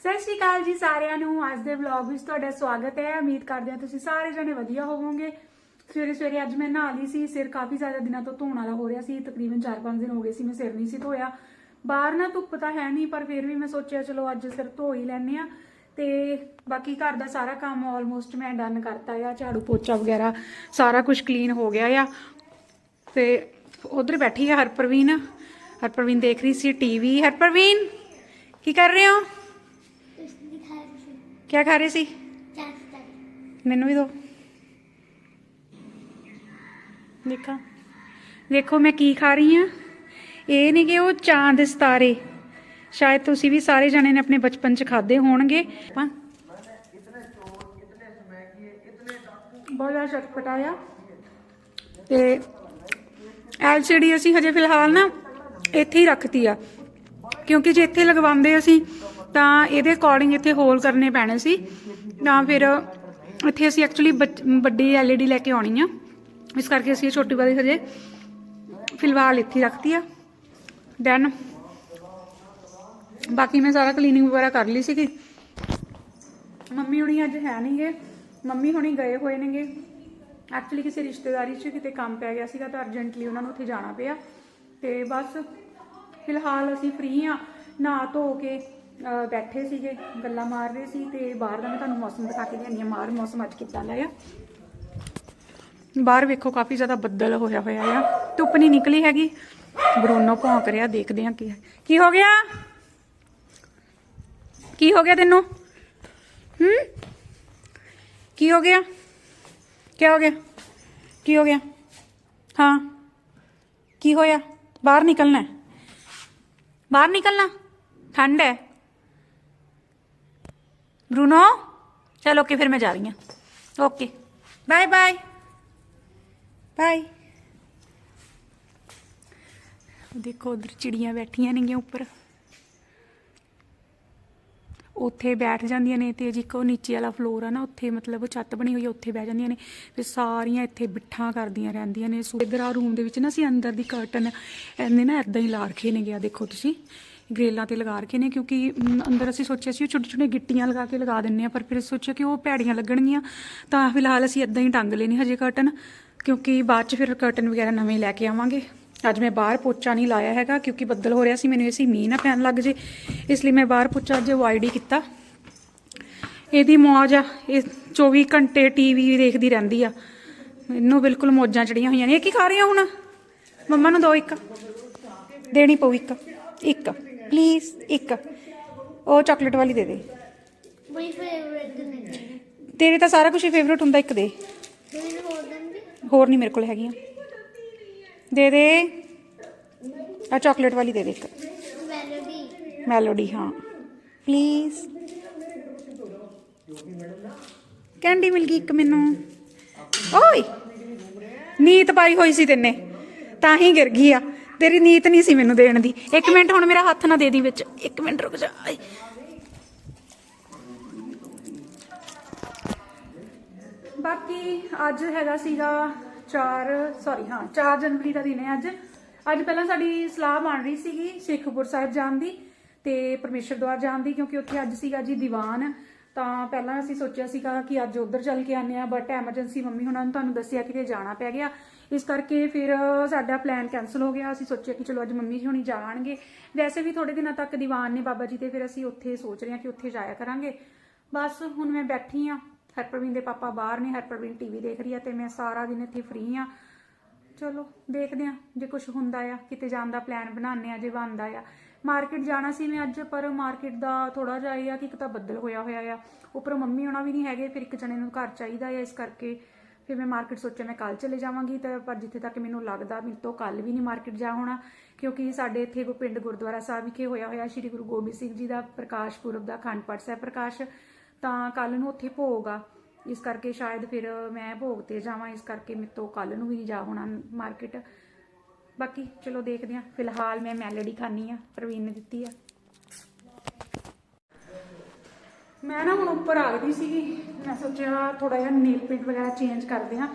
ਸਤਿ ਸ਼੍ਰੀ ਅਕਾਲ ਜੀ ਸਾਰਿਆਂ ਨੂੰ। ਅੱਜ ਦੇ ਵਲੌਗ ਵਿੱਚ ਤੁਹਾਡਾ ਸਵਾਗਤ ਹੈ। ਉਮੀਦ ਕਰਦੇ ਹਾਂ ਤੁਸੀਂ ਸਾਰੇ ਜਣੇ ਵਧੀਆ ਹੋਵੋਗੇ। ਸਵੇਰੇ ਸਵੇਰੇ ਅੱਜ ਮੈਂ ਨਹਾ ਲਈ ਸੀ। ਸਿਰ ਕਾਫੀ ਜ਼ਿਆਦਾ ਦਿਨਾਂ ਤੋਂ ਧੋਣ ਵਾਲਾ ਹੋ ਰਿਹਾ ਸੀ। ਤਕਰੀਬਨ 4-5 ਦਿਨ ਹੋ ਗਏ ਸੀ ਮੈਂ ਸਿਰ ਨਹੀਂ ਸੀ ਧੋਇਆ। ਬਾਹਰ ਨਾ ਧੁੱਪ ਤਾਂ ਹੈ ਨਹੀਂ, ਪਰ ਫਿਰ ਵੀ ਮੈਂ ਸੋਚਿਆ, ਚਲੋ ਅੱਜ ਸਿਰ ਧੋ ਹੀ ਲੈਨੇ ਆ ਤੇ ਬਾਕੀ ਘਰ ਦਾ ਸਾਰਾ ਕੰਮ ਆਲਮੋਸਟ ਮੈਂ ਡਨ ਕਰਤਾ ਆ। ਝਾੜੂ ਪੋਚਾ ਵਗੈਰਾ ਸਾਰਾ ਕੁਝ ਕਲੀਨ ਹੋ ਗਿਆ ਆ। ਤੇ ਉਧਰ ਬੈਠੀ ਹੈ ਹਰਪ੍ਰਵੀਨ। ਹਰਪ੍ਰਵੀਨ ਦੇਖ ਰਹੀ ਸੀ ਟੀਵੀ ਹਰਪ੍ਰਵੀਨ, ਕੀ ਕਰ ਰਹੇ ਹੋ? ਕੀ ਖਾ ਰਹੇ ਸੀ? ਮੈਨੂੰ ਵੀ ਦੋ। ਦੇਖਾਂ। ਦੇਖੋ ਮੈਂ ਕੀ ਖਾ ਰਹੀ ਹਾਂ। ਇਹ ਨਹੀਂ ਕਿ ਉਹ ਚਾਂਦ ਦੇ ਸਿਤਾਰੇ। ਸ਼ਾਇਦ ਤੁਸੀਂ ਵੀ ਸਾਰੇ ਜਣੇ ਨੇ ਆਪਣੇ ਬਚਪਨ ਚ ਖਾਦੇ ਹੋਣਗੇ। ਆਪਾਂ ਬਹੁਤ ਜ਼ਿਆਦਾ ਤੇ ਐਲਸੀਡੀ ਅਸੀਂ ਹਜੇ ਫਿਲਹਾਲ ਨਾ ਇੱਥੇ ਹੀ ਰੱਖਤੀ ਆ। ਕਿਉਂਕਿ ਜੇ ਇੱਥੇ ਲਗਵਾਉਂਦੇ ਅਸੀਂ ਤਾਂ ਇਹਦੇ ਅਕੋਰਡਿੰਗ ਇੱਥੇ ਹੋਲ ਕਰਨੇ ਪੈਣੇ ਸੀ। ਤਾਂ ਫਿਰ ਇੱਥੇ ਅਸੀਂ ਐਕਚੁਅਲੀ ਵੱਡੀ ਐਲਈਡੀ ਲੈ ਕੇ ਆਉਣੀ ਆ। ਇਸ ਕਰਕੇ ਅਸੀਂ ਇਹ ਛੋਟੀ ਵਾਲੀ ਹਜੇ ਫਿਲਹਾਲ ਇੱਥੇ ਹੀ ਰੱਖਤੀ ਆ। ਦੈਨ ਬਾਕੀ ਮੈਂ ਸਾਰਾ ਕਲੀਨਿੰਗ ਵਗੈਰਾ ਕਰ ਲਈ ਸੀਗੀ। ਮੰਮੀ ਹੁਣੀ ਅੱਜ ਹੈ ਨਹੀਂਗੇ ਮੰਮੀ ਹੁਣੀ ਗਏ ਹੋਏ ਨੇਗੇ ਐਕਚੁਅਲੀ ਕਿਸੇ ਰਿਸ਼ਤੇਦਾਰੀ 'ਚ ਕਿਤੇ ਕੰਮ ਪੈ ਗਿਆ ਸੀਗਾ ਤਾਂ ਅਰਜੈਂਟਲੀ ਉਹਨਾਂ ਨੂੰ ਉੱਥੇ ਜਾਣਾ ਪਿਆ। ਤੇ ਬਸ ਫਿਲਹਾਲ ਅਸੀਂ ਫ੍ਰੀ ਆ, ਨਹਾ ਧੋ ਕੇ ਬੈਠੇ ਸੀਗੇ, ਗੱਲਾਂ ਮਾਰ ਰਹੇ ਸੀ ਤੇ ਬਾਹਰ ਦਾ ਮੈਂ ਤੁਹਾਨੂੰ ਮੌਸਮ ਦਿਖਾ ਕੇ ਲਿਆਨੀ ਆ ਮਾਰ ਮੌਸਮ ਅੱਜ ਕਿੱਦਾਂ ਦਾ ਆ? ਬਾਹਰ ਵੇਖੋ ਕਾਫੀ ਜ਼ਿਆਦਾ ਬੱਦਲ ਹੋਇਆ ਹੋਇਆ ਆ। ਧੁੱਪ ਨਹੀਂ ਨਿਕਲੀ ਹੈਗੀ। ਬਰੂਨੋ ਭੌਂਕ ਰਿਹਾ, ਦੇਖਦੇ ਆ ਕੀ ਕੀ ਹੋ ਗਿਆ? ਕੀ ਹੋ ਗਿਆ ਤੈਨੂੰ? ਹੂੰ? ਕੀ ਹੋ ਗਿਆ? ਕੀ ਹੋ ਗਿਆ? ਕੀ ਹੋ ਗਿਆ? ਹਾਂ। ਕੀ ਹੋਇਆ? ਬਾਹਰ ਨਿਕਲਣਾ ਬਾਹਰ ਨਿਕਲਣਾ? ਠੰਡ ਹੈ। ਬਰੂਨੋ ਚਲ ਓਕੇ ਫਿਰ ਮੈਂ ਜਾ ਰਹੀ ਹਾਂ। ਓਕੇ। Bye bye. ਬਾਏ। ਦੇਖੋ ਉਧਰ ਚਿੜੀਆਂ ਬੈਠੀਆਂ ਨੇਗੀਆਂ ਉੱਪਰ। ਉੱਥੇ ਬੈਠ ਜਾਂਦੀਆਂ ਨੇ ਤੇ ਜੀ ਕੋ ਨੀਚੇ ਵਾਲਾ ਫਲੋਰ ਆ ਨਾ ਉੱਥੇ ਮਤਲਬ ਛੱਤ ਬਣੀ ਹੋਈ ਆ ਉੱਥੇ ਬਹਿ ਜਾਂਦੀਆਂ ਨੇ ਤੇ ਸਾਰੀਆਂ ਇੱਥੇ ਬਿੱਠਾਂ ਕਰਦੀਆਂ ਰਹਿੰਦੀਆਂ ਨੇ। ਸੋ ਇਧਰ ਆ ਰੂਮ ਦੇ ਵਿੱਚ ਨਾ ਅਸੀਂ ਅੰਦਰ ਦੀ ਕਰਟਨ ਇਹਨੇ ਨਾ ਇਦਾਂ ਹੀ ਲਾ ਰੱਖੇ ਨੇ ਗਿਆ ਦੇਖੋ ਤੁਸੀਂ। ਗ੍ਰੇਲਾਂ ਤੇ ਲਗਾ ਰੱਖੇ ਨੇ, ਕਿਉਂਕਿ ਅੰਦਰ ਅਸੀਂ ਸੋਚਿਆ ਸੀ ਉਹ ਛੋਟੇ ਛੋਟੇ ਗਿੱਟੀਆਂ ਲਗਾ ਕੇ ਲਗਾ ਦਿੰਨੇ ਆ, ਪਰ ਫਿਰ ਸੋਚਿਆ ਕਿ ਉਹ ਭੈੜੀਆਂ ਲੱਗਣਗੀਆਂ, ਤਾਂ ਫਿਲਹਾਲ ਅਸੀਂ ਇਦਾਂ ਹੀ ਟੰਗ ਲੈਣੀ ਹਜੇ ਕਰਟਨ ਕਿਉਂਕਿ ਬਾਅਦ ਚ ਫਿਰ ਕਰਟਨ ਵਗੈਰਾ ਨਵੇਂ ਲੈ ਕੇ ਆਵਾਂਗੇ। ਅੱਜ ਮੈਂ ਬਾਹਰ ਪੋਚਾ ਨਹੀਂ ਲਾਇਆ ਹੈਗਾ, ਕਿਉਂਕਿ ਬੱਦਲ ਹੋ ਰਿਹਾ ਸੀ, ਮੈਨੂੰ ਇਹ ਮੀਂਹ ਨਾ ਪੈਣ ਲੱਗ ਜੇ, ਇਸ ਲਈ ਮੈਂ ਬਾਹਰ ਪੋਚਾ ਅੱਜ ਵਾਈਡ ਹੀ ਕੀਤਾ। ਇਹਦੀ ਮੌਜ ਆ, ਇਹ 24 ਘੰਟੇ ਟੀਵੀ ਦੇਖਦੀ ਰਹਿੰਦੀ ਆ। ਇਹਨੂੰ ਬਿਲਕੁਲ ਮੌਜਾਂ ਚੜੀਆਂ ਹੋਈਆਂ ਨੇ। ਇਹ ਕੀ ਖਾ ਰਹੇ ਹੋ ਹੁਣ? ਮੰਮਾ ਨੂੰ ਦੋ ਇੱਕ। ਦੇਣੀ ਪਊ ਇੱਕ। ਇੱਕ। ਪਲੀਜ਼ ਇੱਕ। ਉਹ ਚਾਕਲੇਟ ਵਾਲੀ ਦੇ ਦੇ। ਬਈ ਫੇਵਰੇਟ ਨੇ ਤੇਰੇ ਤਾਂ ਸਾਰਾ ਕੁਝ ਫੇਵਰਟ ਹੁੰਦਾ ਇੱਕ ਦੇ। ਮੈਨੂੰ ਹੋਰ ਦਿੰਦੇ ਹੋਰ ਨਹੀਂ ਮੇਰੇ ਕੋਲ ਹੈਗੀਆਂ। ਦੇ ਦੇ। ਆ ਚਾਕਲੇਟ ਵਾਲੀ ਦੇ ਦੇ ਇੱਕ। ਮੈਲੋਡੀ ਮੈਲੋਡੀ ਹਾਂ। ਪਲੀਜ਼ ਕੈਂਡੀ ਮਿਲ ਗਈ ਇੱਕ ਮੈਨੂੰ। ਓਏ! ਨੀਤ ਪਾਈ ਹੋਈ ਸੀ ਤੈਨੇ। ਤਾਂ ਹੀ ਗਿਰ ਗਈ ਆ। ਤੇਰੀ ਨੀਤ ਨਹੀਂ ਸੀ ਮੈਨੂੰ ਦੇਣ ਦੀ। ਇੱਕ ਮਿੰਟ ਹੁਣ ਮੇਰਾ ਹੱਥ ਨਾ ਦੇ ਦੀ ਵਿੱਚ। ਇੱਕ ਮਿੰਟ ਰੁਕ ਜਾ। ਆਏ। ਬਾਕੀ ਅੱਜ ਹੈਗਾ ਸੀਗਾ 4 ਸੌਰੀ ਹਾਂ 4 ਜਨਵਰੀ ਦਾ ਦਿਨ ਹੈ ਅੱਜ। ਅੱਜ ਪਹਿਲਾਂ ਸਾਡੀ ਸਲਾਹ ਬਣ ਰਹੀ ਸੀਗੀ ਸ਼ੇਖਪੁਰ ਸਾਹਿਬ ਜਾਣ ਦੀ ਤੇ ਪਰਮੇਸ਼ਰ ਦੁਆਰ ਜਾਣ ਦੀ, ਕਿਉਂਕਿ ਉੱਥੇ ਅੱਜ ਸੀਗਾ ਜੀ ਦੀਵਾਨ। ਤਾਂ ਪਹਿਲਾਂ ਅਸੀਂ ਸੋਚਿਆ ਸੀਗਾ ਕਿ ਅੱਜ ਉਧਰ ਚੱਲ ਕੇ ਆਨੇ ਆ ਬਟ ਐਮਰਜੈਂਸੀ ਮੰਮੀ ਹੁਣਾਂ ਨੇ ਤੁਹਾਨੂੰ ਦੱਸਿਆ ਕਿਤੇ ਜਾਣਾ ਪੈ ਗਿਆ। ਇਸ ਕਰਕੇ ਫਿਰ ਸਾਡਾ ਪਲਾਨ ਕੈਨਸਲ ਹੋ ਗਿਆ। ਅਸੀਂ ਸੋਚਿਆ ਕਿ ਚਲੋ ਅੱਜ ਮੰਮੀ ਜੀ ਹੁਣੀ ਜਾਣਗੇ। ਵੈਸੇ ਵੀ ਥੋੜੇ ਦਿਨਾਂ ਤੱਕ ਦੀਵਾਨ ਨੇ ਬਾਬਾ ਜੀ ਤੇ ਫਿਰ ਅਸੀਂ ਉੱਥੇ ਸੋਚ ਰਹੇ ਹਾਂ ਕਿ ਉੱਥੇ ਜਾਇਆ ਕਰਾਂਗੇ। ਬਸ ਹੁਣ ਮੈਂ ਬੈਠੀ ਆ ਹਰਪ੍ਰਵੀਨ ਦੇ ਪਾਪਾ ਬਾਹਰ ਨੇ, ਹਰਪ੍ਰਵੀਨ ਟੀਵੀ ਦੇਖ ਰਹੀ ਆ ਤੇ ਮੈਂ ਸਾਰਾ ਦਿਨ ਇੱਥੇ ਫ੍ਰੀ ਆ ਚਲੋ ਦੇਖਦੇ ਆ ਜੇ ਕੁਝ ਹੁੰਦਾ ਆ। ਕਿਤੇ ਜਾਣ ਦਾ ਪਲਾਨ ਬਣਾਉਂਦੇ ਆ ਜੇ ਬਣਦਾ ਆ। ਮਾਰਕੀਟ ਜਾਣਾ ਸੀ ਮੈਂ ਅੱਜ, ਪਰ ਮਾਰਕੀਟ ਦਾ ਥੋੜਾ ਜਿਹਾ ਇਹ ਆ ਕਿ ਇੱਕ ਤਾਂ ਬੱਦਲ ਹੋਇਆ ਹੋਇਆ ਆ। ਉੱਪਰੋਂ ਮੰਮੀ ਹੋਣਾ ਵੀ ਨਹੀਂ ਹੈਗੇ, ਫਿਰ ਇੱਕ ਜਣੇ ਨੂੰ ਘਰ ਚਾਹੀਦਾ ਆ। ਇਸ ਕਰਕੇ ਫਿਰ ਮੈਂ ਮਾਰਕੀਟ ਸੋਚਿਆ ਮੈਂ ਕੱਲ ਚਲੇ ਜਾਵਾਂਗੀ ਤਾਂ ਪਰ ਜਿੱਥੇ ਤੱਕ ਮੈਨੂੰ ਲੱਗਦਾ ਮੇਰੇ ਤੋਂ ਕੱਲ ਵੀ ਨਹੀਂ ਮਾਰਕੀਟ ਜਾ ਹੋਣਾ, ਕਿਉਂਕਿ ਸਾਡੇ ਇੱਥੇ ਕੋ ਪਿੰਡ ਗੁਰਦੁਆਰਾ ਸਾਹਿਬ ਵਿਖੇ ਹੋਇਆ ਹੋਇਆ ਸ਼੍ਰੀ ਗੁਰੂ ਗੋਬਿੰਦ ਸਿੰਘ ਜੀ ਦਾ ਪ੍ਰਕਾਸ਼ ਪੁਰਬ ਦਾ ਅਖੰਡ ਪਾਠ ਸਾਹਿਬ ਪ੍ਰਕਾਸ਼, ਤਾਂ ਕੱਲ ਨੂੰ ਉੱਥੇ ਭੋਗ ਆ। ਇਸ ਕਰਕੇ ਸ਼ਾਇਦ ਫਿਰ ਮੈਂ ਭੋਗ ਤੇ ਜਾਵਾਂ, ਇਸ ਕਰਕੇ ਮੇਰੇ ਤੋਂ ਕੱਲ ਨੂੰ ਵੀ ਨਹੀਂ ਜਾ ਹੋਣਾ ਮਾਰਕੀਟ ਬਾਕੀ ਚਲੋ ਦੇਖਦੇ ਆ ਫਿਲਹਾਲ ਮੈਂ ਮੈਲਡੀ ਖਾਣੀ ਆ ਪ੍ਰਵੀਨ ਨੇ ਦਿੱਤੀ ਆ। ਮੈਂ ਨਾ ਹੁਣ ਉੱਪਰ ਆ ਗਈ ਸੀਗੀ। ਮੈਂ ਸੋਚਿਆ ਥੋੜਾ ਜਿਹਾ ਨੇਲ ਪੇਂਟ ਵਗੈਰਾ ਚੇਂਜ ਕਰਦੇ ਹਾਂ।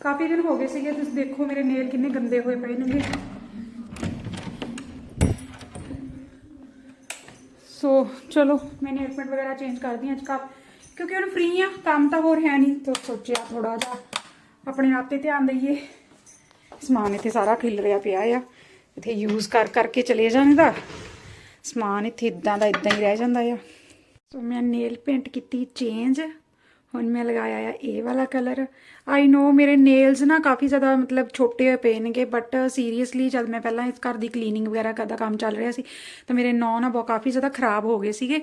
ਕਾਫੀ ਦਿਨ ਹੋ ਗਏ ਸੀਗੇ, ਤੁਸੀਂ ਦੇਖੋ ਮੇਰੇ ਨੇਲ ਕਿੰਨੇ ਗੰਦੇ ਹੋਏ ਪਏ ਨੇਗੇ। ਸੋ ਚਲੋ, ਮੈਂ ਨੇਲ ਪੈਂਟ ਵਗੈਰਾ ਚੇਂਜ ਕਰਦੀ ਹਾਂ ਅੱਜ ਕੱਲ ਕਿਉਂਕਿ ਹੁਣ ਫ੍ਰੀ ਆ ਕੰਮ ਤਾਂ ਹੋਰ ਹੈ ਨਹੀਂ। ਤਾਂ ਸੋਚਿਆ ਥੋੜਾ ਜਿਹਾ ਆਪਣੇ ਆਪ ਤੇ ਧਿਆਨ ਦਈਏ। ਸਮਾਨ ਇੱਥੇ ਸਾਰਾ ਖਿਲ ਰਿਹਾ ਪਿਆ ਆ। ਇੱਥੇ ਯੂਜ਼ ਕਰ ਕਰਕੇ ਚਲੇ ਜਾਂਦਾ ਸਮਾਨ ਇੱਥੇ ਇਦਾਂ ਦਾ ਇਦਾਂ ਹੀ ਰਹਿ ਜਾਂਦਾ ਆ। ਸੋ ਮੈਂ ਨੇਲ ਪੇਂਟ ਕੀਤੀ ਚੇਂਜ ਹੁਣ ਮੈਂ ਲਗਾਇਆ ਆ ਇਹ ਵਾਲਾ ਕਲਰ ਆਈ ਨੋ ਮੇਰੇ ਨੇਲਸ ਨਾ ਕਾਫੀ ਜ਼ਿਆਦਾ ਮਤਲਬ ਛੋਟੇ ਹੋਏ ਪਏ ਨੇਗੇ ਬਟ ਸੀਰੀਅਸਲੀ ਜਦ ਮੈਂ ਪਹਿਲਾਂ ਇਸ ਘਰ ਦੀ ਕਲੀਨਿੰਗ ਵਗੈਰਾ ਕਰਦਾ ਕੰਮ ਚੱਲ ਰਿਹਾ ਸੀ, ਤਾਂ ਮੇਰੇ ਨੌ ਨਾ ਬਹੁਤ ਕਾਫੀ ਜ਼ਿਆਦਾ ਖਰਾਬ ਹੋ ਗਏ ਸੀਗੇ।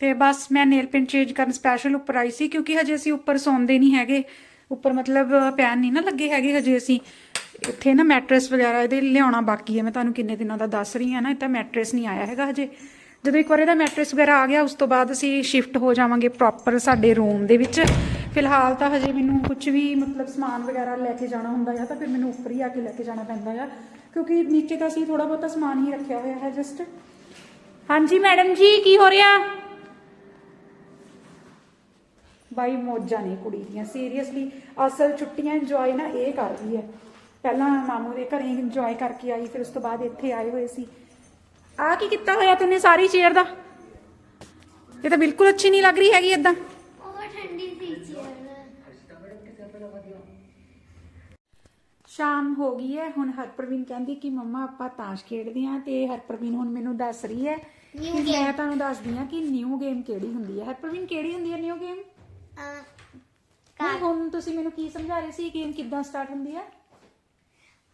ਤੇ ਬਸ ਮੈਂ ਨੇਲ ਪੇਂਟ ਚੇਂਜ ਕਰਨ ਸਪੈਸ਼ਲ ਉੱਪਰ ਆਈ ਸੀ, ਕਿਉਂਕਿ ਹਜੇ ਅਸੀਂ ਉੱਪਰ ਸੌਂਦੇ ਨਹੀਂ ਹੈਗੇ। ਉੱਪਰ ਮਤਲਬ ਪੈਨ ਨਹੀਂ ਨਾ ਲੱਗੇ ਹੈਗੇ ਹਜੇ ਅਸੀਂ। ਇੱਥੇ ਨਾ ਮੈਟਰਸ ਵਗੈਰਾ ਇਹਦੇ ਲਿਆਉਣਾ ਬਾਕੀ ਹੈ, ਮੈਂ ਤੁਹਾਨੂੰ ਕਿੰਨੇ ਦਿਨਾਂ ਦਾ ਦੱਸ ਰਹੀ ਹਾਂ ਨਾ, ਇਹ ਤਾਂ ਮੈਟਰਸ ਨਹੀਂ ਆਇਆ ਹੈਗਾ ਹਜੇ। ਜਦੋਂ ਇੱਕ ਵਾਰ ਇਹਦਾ ਮੈਟਰਸ ਵਗੈਰਾ ਆ ਗਿਆ, ਉਸ ਤੋਂ ਬਾਅਦ ਅਸੀਂ ਸ਼ਿਫਟ ਹੋ ਜਾਵਾਂਗੇ ਪ੍ਰੋਪਰ ਸਾਡੇ ਰੂਮ ਦੇ ਵਿੱਚ। ਫਿਲਹਾਲ ਤਾਂ ਹਜੇ ਮੈਨੂੰ ਕੁਝ ਵੀ ਮਤਲਬ ਸਮਾਨ ਵਗੈਰਾ ਲੈ ਕੇ ਜਾਣਾ ਹੁੰਦਾ ਹੈ ਤਾਂ ਫਿਰ ਮੈਨੂੰ ਉੱਪਰ ਹੀ ਆ ਕੇ ਲੈ ਕੇ ਜਾਣਾ ਪੈਂਦਾ ਆ। ਕਿਉਂਕਿ ਨੀਚੇ ਤਾਂ ਅਸੀਂ ਥੋੜਾ ਬਹੁਤਾ ਸਮਾਨ ਹੀ ਰੱਖਿਆ ਹੋਇਆ ਹੈ ਜਸਟ ਹਾਂਜੀ ਮੈਡਮ ਜੀ, ਕੀ ਹੋ ਰਿਹਾ? ਬਾਈ, ਮੌਜਾਂ ਨੇ ਕੁੜੀ ਦੀਆਂ। ਸੀਰੀਅਸਲੀ ਅਸਲ ਛੁੱਟੀਆਂ ਇੰਜੋਏ ਨਾ ਇਹ ਕਰ ਰਹੀ ਹੈ। ਪਹਿਲਾਂ ਮਾਮੂ ਦੇ ਘਰੇ ਇੰਜੋਏ ਕਰਕੇ ਆਈ, ਫਿਰ ਉਸ ਤੋਂ ਬਾਅਦ ਇੱਥੇ ਆਏ ਹੋਏ ਸੀ। ਆ ਕੀ ਕੀਤਾ ਹੋਇਆ ਤੈਨੇ ਸਾਰੀ ਚੇਅਰ ਦਾ? ਇਹ ਤਾਂ ਬਿਲਕੁਲ ਅੱਛੀ ਨਹੀਂ ਲੱਗ ਰਹੀ ਹੈਗੀ ਇਦਾਂ ਉਹ ਠੰਡੀ ਸੀ ਚੀਰ ਸ਼ਾਮ ਹੋ ਗਈ ਹੈ ਹੁਣ ਹਰਪ੍ਰਵੀਨ ਕਹਿੰਦੀ ਕਿ ਮੰਮਾ ਆਪਾਂ ਤਾਸ਼ ਖੇਡਦੇ ਆਂ ਤੇ ਹਰਪ੍ਰਵੀਨ ਹੁਣ ਮੈਨੂੰ ਦੱਸ ਰਹੀ ਹੈ ਕਿ ਮੈਂ ਤੁਹਾਨੂੰ ਦੱਸਦੀ ਆ ਕਿ ਨਿਊ ਗੇਮ ਕਿਹੜੀ ਹੁੰਦੀ ਹੈ। ਹਰਪ੍ਰਵੀਨ ਕਿਹੜੀ ਹੁੰਦੀ ਹੈ ਨਿਊ ਗੇਮ ਕਾਰ ਹੁਣ ਤੁਸੀਂ ਮੈਨੂੰ ਕੀ ਸਮਝਾ ਰਹੇ ਸੀ ਗੇਮ ਕਿੱਦਾਂ ਸਟਾਰਟ ਹੁੰਦੀ ਹੈ?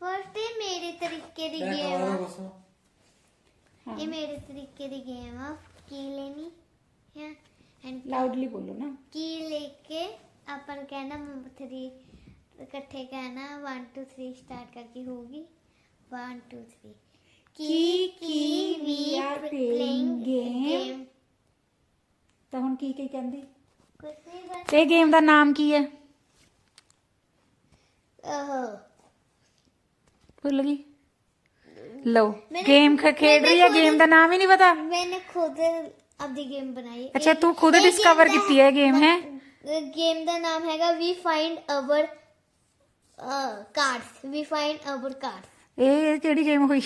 ਫਸਟ ਇਹ ਮੇਰੇ ਤਰੀਕੇ ਦੀ ਗੇਮ ਆ। ਇਹ ਮੇਰੇ ਤਰੀਕੇ ਦੀ ਗੇਮ ਆ। ਕੀ ਲੈਣੀ ਹੈ? ਐਂਡ ਲਾਊਡਲੀ ਬੋਲੋ ਨਾ। ਕੀ ਲੈ ਕੇ ਆਪਾਂ ਨੂੰ ਕਹਿਣਾ 3 ਇਕੱਠੇ ਕਹਿਣਾ 1 2 3 ਸਟਾਰਟ ਕਰਕੇ ਹੋਊਗੀ। 1 2 3 ਕੀ ਕੀ ਵੀ ਆਰ ਪਲੇਇੰਗ ਗੇਮ ਤਾਂ ਹੁਣ ਕੀ ਕੀ ਕਹਿੰਦੀ? ਕੁਝ ਨਹੀਂ ਬਸ। ਤੇ ਗੇਮ ਦਾ ਨਾਮ ਕੀ ਹੈ? ਉਹ ਭੁੱਲ ਗਈ। ਲਓ ਮੈਨੇ- ਗੇਮ ਖੇਡ ਰਹੀ ਹੈ ਗੇਮ ਦਾ ਨਾਮ ਹੀ ਨਹੀਂ ਪਤਾ मैंने खुद अपनी गेम बनाई है। ਅੱਛਾ ਇਹ- ਤੂੰ ਖੁਦ ਇਹ ਡਿਸਕਵਰ game ਦਾ- ਕੀਤੀ ਹੈ ਗੇਮ ਹੈ गेम ਦਾ ਨਾਮ ਹੈਗਾ we find our cards we find our cards ਇਹ ਕਿਹੜੀ ਗੇਮ ਹੋਈ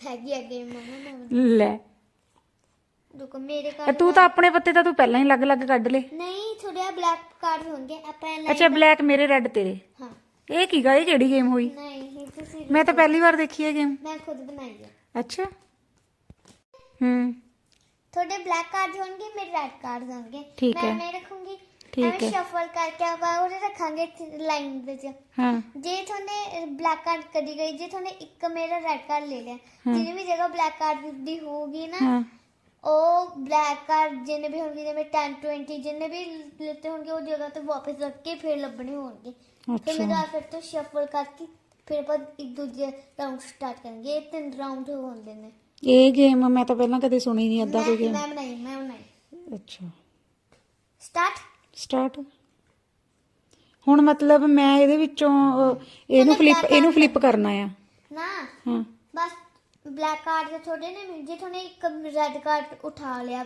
ਹੈਗੀ ਆ ਗੇਮ ਮਮਾ ਲੈ ਰੁਕੋ ਮੇਰੇ ਤੇ ਕਾਰਡ ਤੂੰ ਤਾਂ ਆਪਣੇ ਪੱਤੇ ਤਾਂ ਤੂੰ ਪਹਿਲਾਂ ਹੀ ਅਲੱਗ-ਅਲੱਗ ਕੱਢ ਲਏ ਨਹੀਂ ਥੋੜਾ ਬਲੈਕ ਕਾਰਡ ਹੋਣਗੇ ਆਪਾਂ line- ਅੱਛਾ ਬਲੈਕ ਮੇਰੇ ਰੈੱਡ ਤੇਰੇ ਹਾਂ ਇਹ ਕੀ ਗਾ ਇਹ ਕਿਹੜੀ ਗੇਮ ਹੋਈ? ਨਹੀਂ ਇਹ ਤੁਸੀਂ ਮੈਂ ਤਾਂ ਪਹਿਲੀ ਵਾਰ ਦੇਖੀ ਹੈ ਗੇਮ ਮੈਂ ਖੁਦ ਬਣਾਈ ਹੈ ਅੱਛਾ। ਹੂੰ। ਤੁਹਾਡੇ ਬਲੈਕ ਕਾਰਡ ਹੋਣਗੇ ਮੇਰੇ ਰੈਡ ਕਾਰਡ ਹੋਣਗੇ। ਠੀਕ ਮੈਂ ਹੈ। ਮੈਂ ਰੱਖੂੰਗੀ। ਠੀਕ ਐਵੇਂ ਹੈ। ਸ਼ਫਲ ਕਰਕੇ ਆਪਾਂ ਉਹਦੇ ਰੱਖਾਂਗੇ ਲਾਈਨ ਵਿੱਚ। ਹਾਂ। ਜੇ ਤੁਹਾਨੇ ਬਲੈਕ ਕਾਰਡ ਕੱਢੀ ਗਈ ਜੇ ਤੁਹਾਨੇ ਇੱਕ ਮੇਰਾ ਰੈਡ ਕਾਰਡ ਲੈ ਲਿਆ ਜਿਹਦੀ ਵੀ ਜਗ੍ਹਾ ਬਲੈਕ ਕਾਰਡ ਦੀ ਹੋਊਗੀ ਨਾ ਹਾਂ। ਉਹ ਬਲੈਕ ਕਾਰਡ ਜਿੰਨੇ ਵੀ ਹੋਣਗੇ ਜਿਵੇਂ 10 20 ਜਿੰਨੇ ਵੀ ਲਿੱਤੇ ਹੋਣਗੇ ਉਹ ਜਗ੍ਹਾ ਤੇ ਵਾਪਸ ਰੱਖ ਕੇ ਫਿਰ ਲੱਭਣੇ ਹੋਣਗੇ। ਫਿਰ ਅੱਛਾ ਮੇਰਾ ਫਿਰ ਤੋਂ ਸ਼ਫਲ ਕਰਕੇ ਫਿਰ ਆਪਾਂ ਇੱਕ ਦੂਜੇ ਰਾਉਂਡ ਸਟਾਰਟ ਕਰਾਂਗੇ। ਇਹ ਤਿੰਨ ਰਾਉਂਡ ਹੁੰਦੇ ਨੇ। ਇਹ ਗੇਮ ਮੈਂ ਤਾਂ ਪਹਿਲਾਂ ਕਦੇ ਸੁਣੀ ਨਹੀਂ ਏਦਾਂ ਕੋਈ ਮੈਂ ਗੇਮ ਮੈਂ ਬਣਾਈ ਮੈਂ ਬਣਾਈ। ਅੱਛਾ। ਸਟਾਰਟ ਸਟਾਰਟ ਹੁਣ ਮਤਲਬ ਮੈਂ ਇਹਦੇ ਵਿੱਚੋਂ ਅਹ, ਇਹਨੂੰ ਫਲਿੱਪ ਇਹਨੂੰ ਫਲਿੱਪ ਕਰਨਾ ਆ। ਨਾ। ਹਾਂ। ਬਸ ਬਲੈਕ ਕਾਰਡ ਦੇ ਤੁਹਾਡੇ ਨੇ ਜੇ ਤੁਹਾਨੇ ਇੱਕ ਰੈੱਡ ਕਾਰਡ ਉਠਾ ਲਿਆ ਹਾਂ,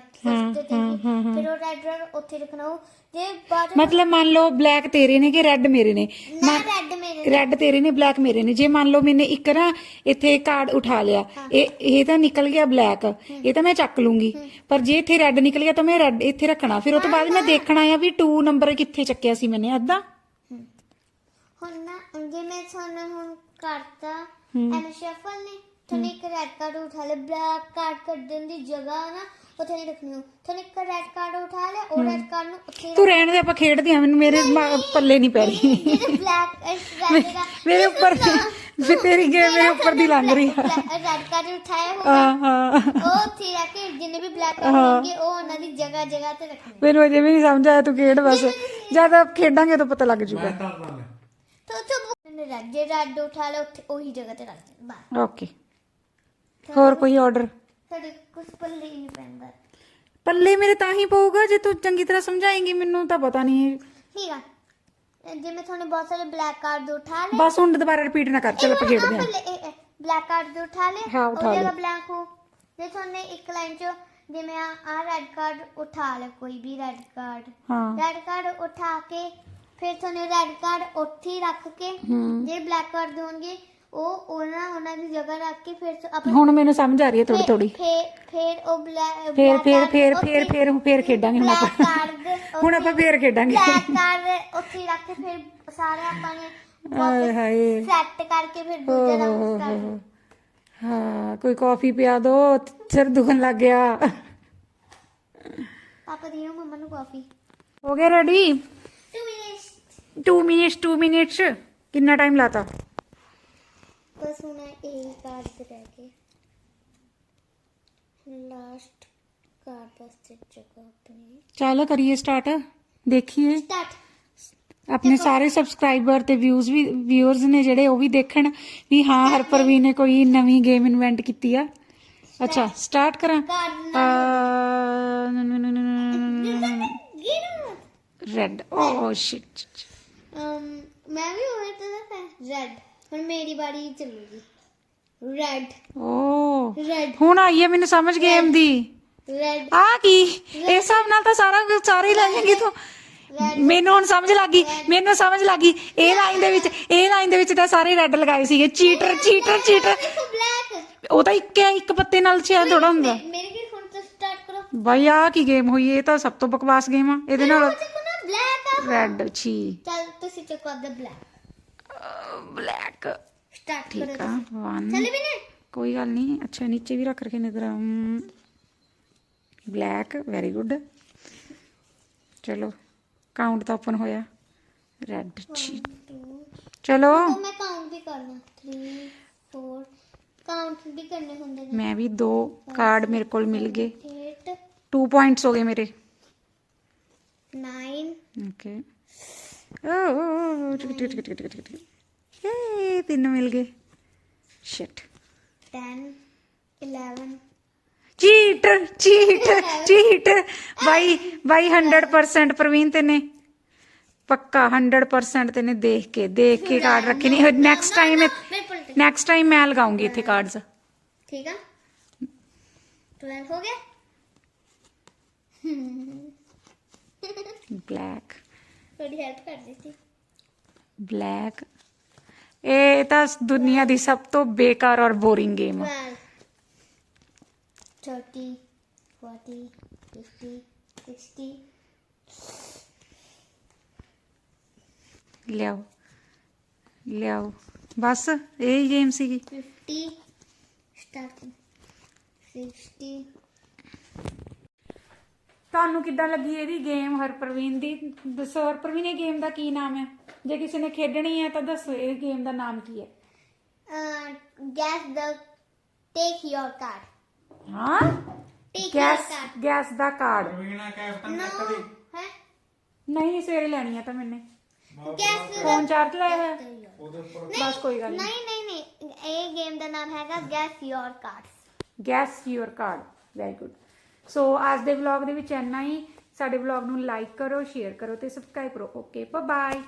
ਫਸਟ ਤੇ ਹਾਂ, ਹਾਂ, ਹਾਂ। ਫਿਰ ਉਹ ਰੈੱਡ ਕਾਰਡ ਉੱਥੇ ਰੱਖਣਾ ਉਹ ਜੇ ਬਾਅਦ ਮਤਲਬ ਮੰਨ ਲਓ ਬਲੈਕ ਤੇਰੇ ਨੇ ਕਿ ਰੈੱਡ ਮੇਰੇ ਨੇ ਨਾ ਰੈੱਡ ਮੇਰੇ ਰੈੱਡ ਤੇਰੇ ਨੇ ਬਲੈਕ ਮੇਰੇ ਨੇ ਜੇ ਮੰਨ ਲਓ ਮੈਨੇ ਇੱਕ ਨਾ ਇੱਥੇ ਕਾਰਡ ਉਠਾ ਲਿਆ ਇਹ ਇਹ ਤਾਂ ਨਿਕਲ ਗਿਆ ਬਲੈਕ ਇਹ ਤਾਂ ਮੈਂ ਚੱਕ ਲੂੰਗੀ ਪਰ ਜੇ ਇੱਥੇ ਰੈੱਡ ਨਿਕਲ ਗਿਆ ਤਾਂ ਮੈਂ ਰੈੱਡ ਇੱਥੇ ਰੱਖਣਾ ਫਿਰ ਉਹ ਤੋਂ ਬਾਅਦ ਮੈਂ ਦੇਖਣਾ ਆ ਵੀ 2 ਨੰਬਰ ਕਿੱਥੇ ਚੱਕਿਆ ਸੀ ਮੈਨੇ ਅੱਧਾ ਹੁਣ ਨਾ ਜੇ ਮੈਂ ਤੁਹਾਨੂੰ ਹੁਣ ਕਰਤਾ ਹਮ। ਐਵੇਂ ਸ਼ਫਲ ਨੇ ਤੁਹਾਨੂੰ ਇੱਕ ਰੈੱਡ ਕਾਰਡ ਉਠਾ ਲਿਆ ਬਲੈਕ ਕਾਰਡ ਕੱਢਣ ਦੀ ਜਗ੍ਹਾ ਨਾ ਉੱਥੇ ਨਹੀਂ ਰੱਖਣੀ ਉਹ। ਤੁਹਾਨੂੰ ਇੱਕ ਰੈੱਡ ਕਾਰਡ ਉਠਾ ਲਿਆ ਉਹ ਰੈੱਡ ਕਾਰਡ ਨੂੰ ਉੱਥੇ ਤੂੰ ਰਹਿਣ ਦੇ ਆਪਾਂ ਖੇਡਦੇ ਆ ਮੈਨੂੰ ਮੇਰੇ ਪੱਲੇ ਨਹੀਂ ਪੈ ਰਹੀ। ਜਿਹੜੇ ਬਲੈਕ ਰੈੱਡ ਦਾ ਮੇਰੇ ਉੱਪਰ ਵੀ ਤੇਰੀ ਗੇਮ ਮੇਰੇ ਉੱਪਰ ਦੀ ਲੰਘ ਰਹੀ ਆ। ਰੈੱਡ ਕਾਰਡ ਉਠਾਇਆ ਹੋਗਾ ਹਾਂ ਹਾਂ। ਉਹ ਉੱਥੇ ਰੱਖ ਕੇ ਜਿੰਨੇ ਵੀ ਬਲੈਕ ਕਾਰਡ ਹੋਣਗੇ ਉਹ ਉਹਨਾਂ ਦੀ ਜਗ੍ਹਾ ਜਗ੍ਹਾ ਤੇ ਰੱਖਣੇ। ਮੈਨੂੰ ਅਜੇ ਵੀ ਨਹੀਂ ਸਮਝ ਆਇਆ ਤੂੰ ਖੇਡ ਬਸ। ਜਦ ਆਪ ਖੇਡਾਂਗੇ ਤਾਂ ਪਤਾ ਲੱਗ ਜੂਗਾ ਤੋ ਤੋ ਰੈੱਡ ਜੇ ਰੈੱਡ ਉਠਾ ਉੱਥੇ ਉਹੀ ਜਗ੍ਹਾ ਤੇ ਰੱਖ ਦੇ। ਬਸ। ਓਕੇ। ਹੋਰ ਕੋਈ ਆਰਡਰ ਤੁਹਾਡੇ ਕੁਝ ਪੱਲੇ ਹੀ ਨਹੀਂ ਪੈਂਦਾ। ਪੱਲੇ ਮੇਰੇ ਤਾਂ ਹੀ ਪਊਗਾ ਜੇ ਤੂੰ ਚੰਗੀ ਤਰ੍ਹਾਂ ਸਮਝਾਏਂਗੀ ਮੈਨੂੰ ਤਾਂ ਪਤਾ ਨਹੀਂ। ਠੀਕ ਆ। ਜੇ ਮੈਂ ਤੁਹਾਨੂੰ ਬਹੁਤ ਸਾਰੇ ਬਲੈਕ ਕਾਰਡ ਉਠਾ ਲਏ। ਬਸ ਹੁਣ ਦੁਬਾਰਾ ਰਿਪੀਟ ਨਾ ਕਰ ਚਲ ਆਪਾਂ ਖੇਡਦੇ ਹਾਂ। ਬਲੈਕ ਕਾਰਡ ਉਠਾ ਲਏ ਹਾਂ, ਉਠਾ ਉਹ ਲਏ। ਜਗ੍ਹਾ ਬਲੈਕ ਹੋ। ਜੇ ਤੁਹਾਨੂੰ ਇੱਕ ਲਾਈਨ ਚ ਜਿਵੇਂ ਆ ਆ ਰੈੱਡ ਕਾਰਡ ਉਠਾ ਲਿਆ ਕੋਈ ਵੀ ਰੈੱਡ ਕਾਰਡ ਹਾਂ। ਰੈੱਡ ਕਾਰਡ ਉਠਾ ਕੇ ਫਿਰ ਤੁਹਾਨੂੰ ਰੈੱਡ ਕਾਰਡ ਉੱਥੇ ਹੀ ਰੱਖ ਕੇ ਹੂੰ। ਜੇ ਬਲੈਕ ਕਾਰਡ ਹੋਣਗੇ ਉਹ ਉਹਨਾਂ ਉਹਨਾਂ ਦੀ ਜਗ੍ਹਾ ਰੱਖ ਕੇ ਫਿਰ ਆਪਾਂ ਹੁਣ ਮੈਨੂੰ ਸਮਝ ਆ ਰਹੀ ਹੈ ਥੋੜੀ ਥੋੜੀ ਫਿਰ ਫਿਰ ਉਹ ਬਲੈਕ ਫੇਰ ਫੇਰ ਫੇਰ ਫੇਰ ਫੇਰ ਫੇਰ ਖੇਡਾਂਗੇ ਹੁਣ ਆਪਾਂ। ਹੁਣ ਆਪਾਂ ਫੇਰ ਖੇਡਾਂਗੇ। ਬਲੈਕ ਕਾਰਡ ਉੱਥੇ ਰੱਖ ਕੇ ਫਿਰ ਸਾਰੇ ਆਪਾਂ ਨੇ ਹਾਏ ਸੈੱਟ ਕਰਕੇ ਫਿਰ ਦੂਜਾ ਰਾਊਂਡ ਸਟਾਰਟ ਹਾਂ ਕੋਈ ਕਾਫੀ ਪਿਆ ਦੋ ਸਿਰ ਦੁਖਣ ਲੱਗ ਗਿਆ। ਪਾਪਾ ਦੀ ਨੂੰ ਮੰਮਾ ਨੂੰ ਕਾਫੀ ਹੋ ਗਿਆ ready two minutes 2 minutes 2 minutes ਕਿੰਨਾ ਟਾਈਮ ਲਾਤਾ? ਬਸ ਹੁਣ ਇਹ ਕਾਰਡ ਰਹਿ ਗਏ ਲਾਸਟ ਕਾਰਡ ਬਸ ਜਗ੍ਹਾ ਆਪਣੀ ਚਲੋ ਕਰੀਏ ਸਟਾਰਟ ਦੇਖੀਏ ਸਟਾਰਟ ਆਪਣੇ ਸਾਰੇ ਸਬਸਕ੍ਰਾਈਬਰ ਤੇ ਵਿਊਜ਼ ਵੀ ਵਿਊਅਰਸ ਨੇ ਜਿਹੜੇ ਉਹ ਵੀ ਦੇਖਣ ਵੀ ਹਾਂ ਹਰਪ੍ਰਵੀਨ ਨੇ ਕੋਈ ਨਵੀਂ ਗੇਮ ਇਨਵੈਂਟ ਕੀਤੀ ਆ ਅੱਛਾ ਸਟਾਰਟ ਕਰਾਂ ਕਾਰਡ ਗਿਨੋ ਰੈਡ ਓ ਸ਼ਿਟ um ਮੈਂ ਵੀ ਹੋਏ ਤਾਂ ਰੈਡ ਹੁਣ ਮੇਰੀ ਵਾਰੀ ਚੱਲੂਗੀ ਰੈਡ ਓ ਰੈਡ ਹੁਣ ਆਈ ਹੈ ਮੈਨੂੰ ਸਮਝ ਗੇਮ ਦੀ ਰੈਡ ਆ ਕੀ ਇਸ ਹਿਸਾਬ ਨਾਲ ਤਾਂ ਸਾਰਾ ਕੁਝ ਸਾਰੇ ਹੀ ਲੈ ਜਾਏਗੀ ਤੂੰ ਮੈਨੂੰ ਹੁਣ ਸਮਝ ਲੱਗੀ ਮੈਨੂੰ ਸਮਝ ਲੱਗੀ ਇਹ ਲਾਈਨ ਦੇ ਵਿੱਚ ਇਹ ਲਾਈਨ ਦੇ ਵਿੱਚ ਤਾਂ ਸਾਰੇ ਰੈੱਡ ਲਗਾਏ ਸੀਗੇ ਚੀਟਰ ਚੀਟਰ ਚੀਟਰ ਦੇਖੋ ਬਲੈਕ ਉਹ ਤਾਂ ਇੱਕ ਹੈ ਇੱਕ ਪੱਤੇ ਨਾਲ ਛੇ ਥੋੜਾ ਹੁੰਦਾ ਮੇਰੇ ਕੀ ਹੁਣ ਤੋਂ ਸਟਾਰਟ ਕਰੋ ਬਾਈ ਆ ਕੀ ਗੇਮ ਹੋਈ ਇਹ ਤਾਂ ਸਭ ਤੋਂ ਬਕਵਾਸ ਗੇਮ ਆ ਇਹਦੇ ਨਾਲ ਚੱਕੋ ਨਾ ਬਲੈਕ ਆ ਰੈੱਡ ਛੀ ਚੱਲ ਤੁਸੀਂ ਚੱਕੋ ਆਪਦਾ ਬਲੈਕ ਬਲੈਕ ਸਟਾਰਟ ਕਰੋ ਠੀਕ ਆ 1 ਚੱਲ ਵੀ ਨੇ ਕੋਈ ਗੱਲ ਨਹੀਂ ਅੱਛਾ ਨੀਚੇ ਵੀ ਰੱਖ ਰਖੇ ਨੇ ਤੇਰਾ ਬਲੈਕ ਵੈਰੀ ਗੁੱਡ ਚਲੋ ਕਾਊਂਟ ਤਾਂ ਓਪਨ ਹੋਇਆ ਰੈੱਡ ਚਲੋ ਮੈਂ ਕਾਊਂਟ ਵੀ ਕਰਨਾ 3 4 ਕਾਊਂਟ ਵੀ ਕਰਨੇ ਹੁੰਦੇ ਨੇ ਮੈਂ ਵੀ ਦੋ ਕਾਰਡ ਮੇਰੇ ਕੋਲ ਮਿਲ ਗਏ 8 2 ਪੁਆਇੰਟਸ ਹੋ ਗਏ ਮੇਰੇ 9 ਓਕੇ ਓ ਟਿਕ ਟਿਕ ਟਿਕ ਟਿਕ ਟਿਕ ਟਿਕ ਏ ਤਿੰਨ ਮਿਲ ਗਏ shit 10 11 cheater cheater cheater bye bye 100% Praveen ਤੇ ਨੇ ਪੱਕਾ 100% ਤੇ ਨੇ ਦੇਖ ਕੇ ਦੇਖ ਕੇ ਕਾਰਡ ਰੱਖੇ ਨਹੀਂ ਨੈਕਸਟ ਟਾਈਮ ਮੇਰੇ ਪੁਲਟ ਨੈਕਸਟ ਟਾਈਮ ਮੈਂ ਲਗਾਉਂਗੀ ਇੱਥੇ ਕਾਰਡਸ ਠੀਕ ਆ 12 ਇਹ ਤਾਂ ਦੁਨੀਆ ਦੀ ਸਭ ਤੋਂ ਬੇਕਾਰ ਔਰ ਬੋਰਿੰਗ ਗੇਮ 12 30 40 50 60 ਲਿਆਓ ਲਿਆਓ। ਬਸ ਇਹ ਹੀ ਗੇਮ ਸੀਗੀ। 50 ਸਟਾਰਟ 60 ਤੁਹਾਨੂੰ ਕਿੱਦਾਂ ਲੱਗੀ ਇਹਦੀ ਗੇਮ ਹਰਪ੍ਰਵੀਨ ਦੀ? ਦੱਸੋ ਹਰਪ੍ਰਵੀਨ ਇਹ ਗੇਮ ਦਾ ਕੀ ਨਾਮ ਹੈ ਜੇ ਕਿਸੇ ਨੇ ਖੇਡਣੀ ਹੈ ਤਾਂ ਦੱਸੋ ਇਹ ਗੇਮ ਦਾ ਨਾਮ ਕੀ ਹੈ? ਹਾਂ? ਗੈਸ ਗੈਸ ਦਾ ਕਾਰਡ ਰਵੀਨਾ ਕੈਪਟਨ no ਇੱਕ ਦੀ ਹੈ? ਨਹੀਂ ਸਵੇਰੇ ਲੈਣੀ ਹੈ ਤਾਂ ਮੈਨੇ। the ਫੋਨ ਚਾਰਜ ਲਾਇਆ ਹੋਇਆ। ਉਹਦੇ ਉੱਪਰ ਬਸ ਕੋਈ ਗੱਲ ਨਹੀਂ ਨਹੀਂ ਨਹੀਂ ਨਹੀਂ ਇਹ ਗੇਮ ਦਾ ਨਾਮ ਹੈਗਾ guess your cards. Guess your card very good so ਅੱਜ ਦੇ ਵਲੌਗ ਦੇ ਵਿੱਚ ਇੰਨਾ ਹੀ। ਸਾਡੇ ਵਲੌਗ ਨੂੰ ਲਾਈਕ ਕਰੋ ਸ਼ੇਅਰ ਕਰੋ ਤੇ ਸਬਸਕ੍ਰਾਈਬ ਕਰੋ। Okay bye